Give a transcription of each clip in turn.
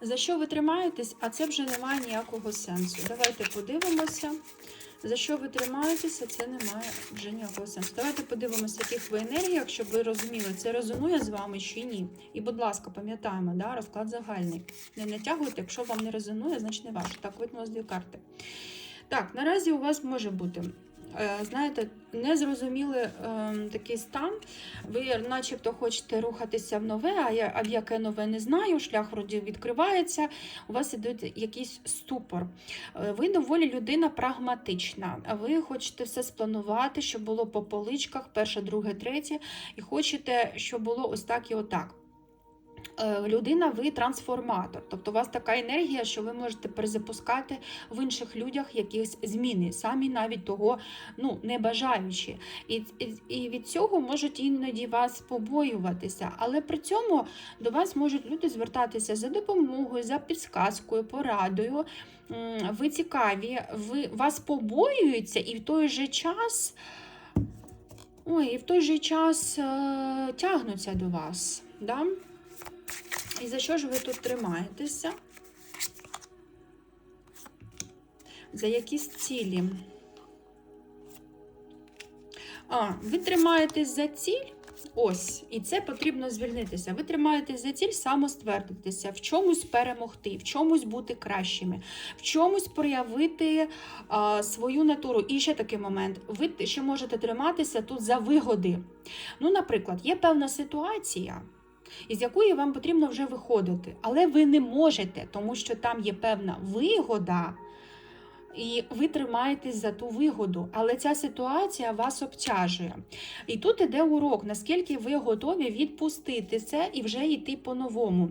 За що ви тримаєтесь, а це вже не має ніякого сенсу. Давайте подивимося. За що ви тримаєтесь, а це має вже ніякого сенсу. Давайте подивимося, яких ви енергіях, щоб ви розуміли, це резонує з вами чи ні. І, будь ласка, пам'ятаємо, да, розклад загальний. Не натягуйте, якщо вам не резонує, значить не ваше. Так, видно дві карти. Так, наразі у вас може бути. Е, Знаєте, незрозумілий е, такий стан. Ви, начебто, хочете рухатися в нове, а я а в яке нове не знаю. Шлях вроді відкривається. У вас іде якийсь ступор. Е, Ви доволі людина прагматична. Ви хочете все спланувати, щоб було по поличках, перше, друге, третє, і хочете, щоб було ось так і отак. Е, Людина, ви трансформатор, тобто у вас така енергія, що ви можете перезапускати в інших людях якісь зміни, самі навіть того ну, не бажаючи. І, і, від цього можуть іноді вас побоюватися, але при цьому до вас можуть люди звертатися за допомогою, за підсказкою, порадою. Ви цікаві, ви вас побоюються, і в той же час. Ой, і в той же час е, тягнуться до вас. Да? І за що ж ви тут тримаєтеся? За якісь цілі? А, ви тримаєтесь за ціль. Ось, і це потрібно звільнитися. Ви тримаєтесь за ціль самоствердитися, в чомусь перемогти, в чомусь бути кращими, в чомусь проявити а, свою натуру. І ще такий момент: ви ще можете триматися тут за вигоди. Ну, наприклад, є певна ситуація із якої вам потрібно вже виходити. Але ви не можете, тому що там є певна вигода, і ви тримаєтесь за ту вигоду. Але ця ситуація вас обтяжує. І тут іде урок, наскільки ви готові відпустити це і вже йти по-новому.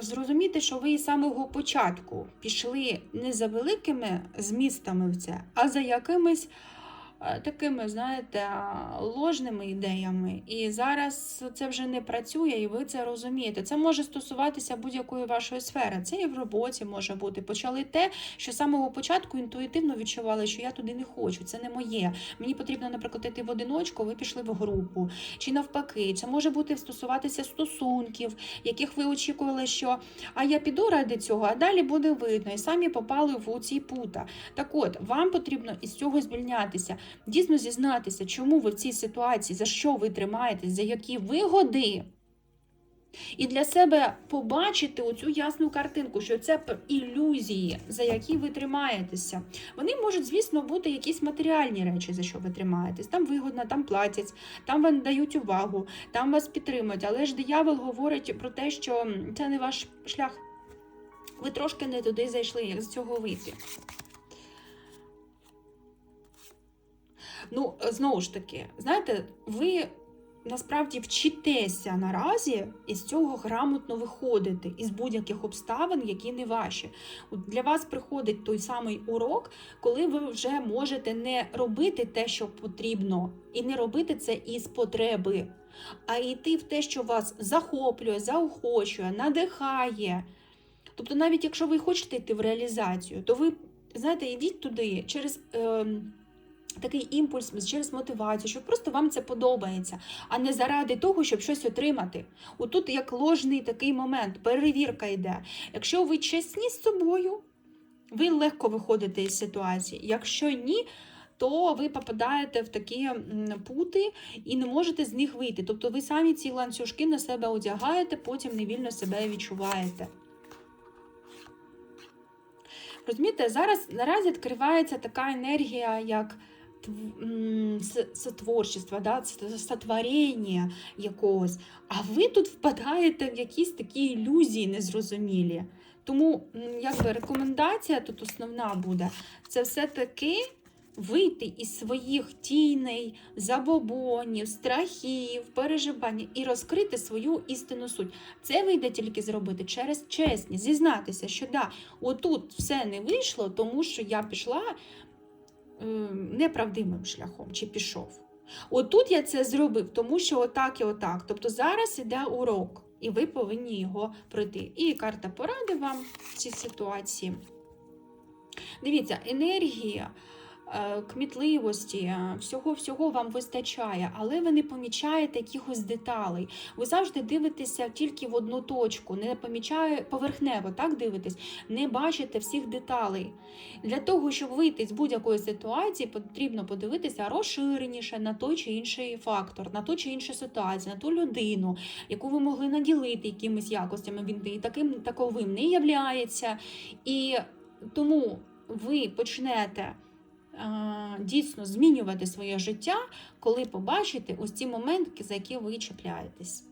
Зрозуміти, що ви із самого початку пішли не за великими змістами в це, а за якимись такими, знаєте, ложними ідеями. І зараз це вже не працює, і ви це розумієте. Це може стосуватися будь-якої вашої сфери. Це і в роботі може бути. Почали те, що з самого початку інтуїтивно відчували, що я туди не хочу, це не моє. Мені потрібно, наприклад, йти в одиночку, ви пішли в групу. Чи навпаки, це може бути стосуватися стосунків, яких ви очікували, що а я піду ради цього, а далі буде видно, і самі попали в ці пута. Так от, вам потрібно із цього звільнятися, дійсно зізнатися, чому ви в цій ситуації, за що ви тримаєтесь, за які вигоди. І для себе побачити оцю ясну картинку, що це ілюзії, за які ви тримаєтеся. Вони можуть, звісно, бути якісь матеріальні речі, за що ви тримаєтесь. Там вигодно, там платять, там вам дають увагу, там вас підтримують. Але ж диявол говорить про те, що це не ваш шлях. Ви трошки не туди зайшли, як з цього вийти. Ну, знову ж таки, знаєте, ви насправді вчитеся наразі із цього грамотно виходити із будь-яких обставин, які не ваші. Для вас приходить той самий урок, коли ви вже можете не робити те, що потрібно, і не робити це із потреби, а йти в те, що вас захоплює, заохочує, надихає. Тобто, навіть якщо ви хочете йти в реалізацію, то ви знаєте, йдіть туди через. ем, Такий імпульс через мотивацію, що просто вам це подобається, а не заради того, щоб щось отримати. Отут як ложний такий момент, перевірка йде. Якщо ви чесні з собою, ви легко виходите із ситуації. Якщо ні, то ви попадаєте в такі пути і не можете з них вийти. Тобто ви самі ці ланцюжки на себе одягаєте, потім невільно себе відчуваєте. Розумієте, зараз наразі відкривається така енергія, як тв- м, с- сотворчество, да, сотворення якогось. А ви тут впадаєте в якісь такі ілюзії незрозумілі. Тому якби рекомендація тут основна буде це все-таки вийти із своїх тіней, забобонів, страхів, переживань і розкрити свою істинну суть. Це вийде тільки зробити через чесність, зізнатися, що да, отут все не вийшло, тому що я пішла неправдивим шляхом чи пішов. Отут я це зробив, тому що отак і отак. Тобто зараз іде урок, і ви повинні його пройти. І карта поради вам в цій ситуації. Дивіться, енергія е, кмітливості, е, всього всього вам вистачає, але ви не помічаєте якихось деталей. Ви завжди дивитеся тільки в одну точку, не помічає поверхнево, так дивитесь, не бачите всіх деталей. Для того, щоб вийти з будь-якої ситуації, потрібно подивитися розширеніше на той чи інший фактор, на ту чи іншу ситуацію, на ту людину, яку ви могли наділити якимись якостями. Він таким таковим не являється. І тому ви почнете е, дійсно змінювати своє життя, коли побачите ось ці моменти, за які ви чіпляєтесь.